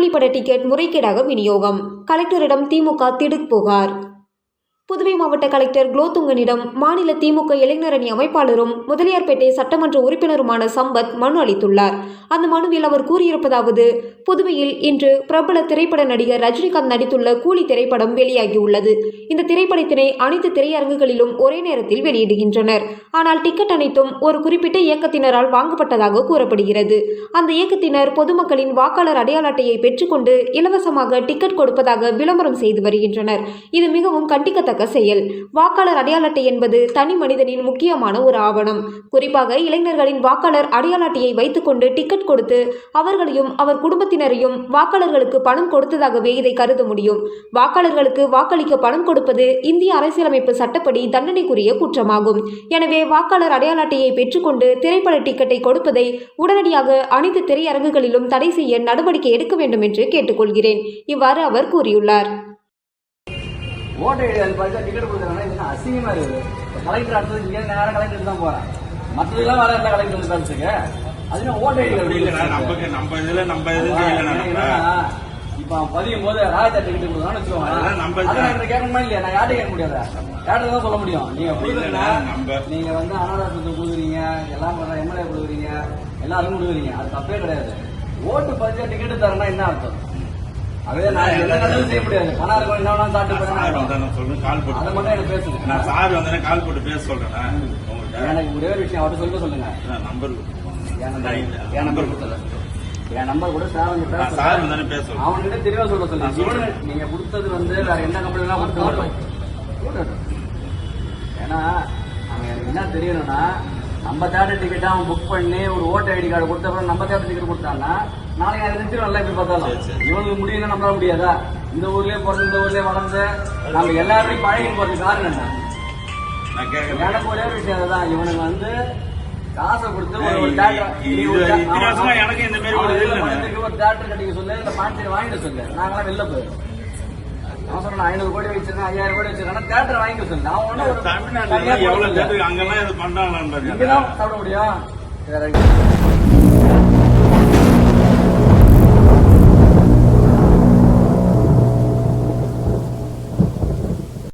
கூலிப்பட ticket முறைகேடாக விநியோகம். கலெக்டரிடம் திமுக திடுக் புகார். புதுவை மாவட்ட கலெக்டர் குலோத்துங்கனிடம் மாநில திமுக இளைஞரணி அமைப்பாளரும் முதலியார்பேட்டை சட்டமன்ற உறுப்பினருமான சம்பத் மனு அளித்துள்ளார். அந்த மனுவில் அவர் கூறியிருப்பதாவது புதுவையில் இன்று பிரபல திரைப்பட நடிகர் ரஜினிகாந்த் நடித்துள்ள கூலி திரைப்படம் வெளியாகியுள்ளது. இந்த திரைப்படத்தினை அனைத்து திரையரங்குகளிலும் ஒரே நேரத்தில் வெளியிடுகின்றனர். ஆனால் டிக்கெட் அனைத்தும் ஒரு குறிப்பிட்ட இயக்கத்தினரால் வாங்கப்பட்டதாக கூறப்படுகிறது. அந்த இயக்கத்தினர் பொதுமக்களின் வாக்காளர் அடையாள அட்டையை பெற்றுக்கொண்டு இலவசமாக டிக்கெட் கொடுப்பதாக விளம்பரம் செய்து வருகின்றனர். இது மிகவும் கண்டிக்கத்தக்க செயல். வாக்காளர் அடையாள அட்டை என்பது தனி மனிதனின் முக்கியமான ஒரு ஆவணம். குறிப்பாக இளைஞர்களின் வாக்காளர் அடையாள அட்டையை வைத்துக்கொண்டு டிக்கெட் கொடுத்து அவர்களையும் அவர் குடும்பத்தினரையும் வாக்காளர்களுக்கு பணம் கொடுத்ததாகவே இதை கருத முடியும். வாக்காளர்களுக்கு வாக்களிக்க பணம் கொடுப்பது இந்திய அரசியலமைப்பு சட்டப்படி தண்டனைக்குரிய குற்றமாகும். எனவே வாக்காளர் அடையாள அட்டையை பெற்றுக்கொண்டு திரைப்பட டிக்கெட்டை கொடுப்பதை உடனடியாக அனைத்து திரையரங்குகளிலும் தடை செய்ய நடவடிக்கை எடுக்க வேண்டும் என்று கேட்டுக்கொள்கிறேன். இவ்வாறு அவர் கூறியுள்ளார். ஓட்டை அது பார்த்தா டிக்கெட் கொடுக்குறாங்க இது என்ன அசிங்கமா இருக்குது. கலெக்டர் அடுத்தது இங்கே நேரம் கலெக்டர் தான் போறேன். மற்றதுலாம் வர இல்லை கலெக்டர் வந்து பேசுறதுக்கு அது என்ன ஓட்டை இல்லைண்ணா நமக்கு நம்ம இதுல நம்ம நம்ம இப்ப பதியும் போது ராஜா டிக்கெட் கொடுக்குறான்னு வச்சுக்கோங்க. நம்ம கேட்கணுமா இல்லையா? நான் யார்கிட்ட கேட்க முடியாது. யார்கிட்ட தான் சொல்ல முடியும். நீங்க நீங்க வந்து அனாதாசத்துக்கு கொடுக்குறீங்க எல்லாம் பண்ற எம்எல்ஏ கொடுக்குறீங்க எல்லாரும் கொடுக்குறீங்க. அது தப்பே கிடையாது. ஓட்டு பதிச்சா டிக்கெட் தரேன்னா என்ன அர்த்தம்? அதே நான் செய்ய முடியாது. பணம் இருக்கும் என்ன வேணாலும் சாப்பிட்டு போறேன் சொல்றேன் கால் அதை போட்டு மட்டும் எனக்கு பேசுங்க. நான் சார் வந்தேனே கால் போட்டு பேச சொல்றேன் எனக்கு ஒரே ஒரு விஷயம் அவர்கிட்ட சொல்ல சொல்லுங்க. நம்பர் என் நம்பர் கொடுத்தல என் நம்பர் கூட சார் வந்து சார் வந்தானே பேச அவன்கிட்ட தெளிவா சொல்ல சொல்லுங்க. நீங்க கொடுத்தது வந்து வேற எந்த கம்பெனிலாம் கொடுக்க மாட்டோம். ஏன்னா அவன் எனக்கு என்ன தெரியணும்னா நம்ம தேட்டர் டிக்கெட் அவன் புக் பண்ணி ஒரு ஓட்டர் ஐடி கார்டு கொடுத்த அப்புறம் நம்ம தேட்டர் டிக்கெட் கொடுத்தான்னா நாளைக்கு அதை நிறுத்தி நல்லா இப்படி பார்த்தாலும். இவனுக்கு முடியல நம்மளால முடியாதா? இந்த ஊர்லயே பிறந்து இந்த ஊர்லயே வளர்ந்து நம்ம எல்லாருமே பழகி போறதுக்கு காரணம் என்ன? எனக்கு ஒரே விஷயம் அதுதான். இவனுக்கு வந்து காசை கொடுத்து ஒரு அவன் எனக்கு இந்த மாதிரி ஒரு தேட்டர் கட்டிக்க சொல்லு இல்ல பாண்டியன் வாங்கிட்டு சொல்லு. நாங்களாம் வெளில போயிடும் ஐநூறு கோடி வச்சிருக்கேன் ஐயாயிரம் கோடி வச்சிருக்கேன் தேட்டர் வாங்கிக்க சொல்லு. அவன் ஒரு தமிழ்நாட்டுல எவ்வளவு அங்கெல்லாம் இது பண்றாங்களான்னு பாருங்க சாப்பிட முடியும்.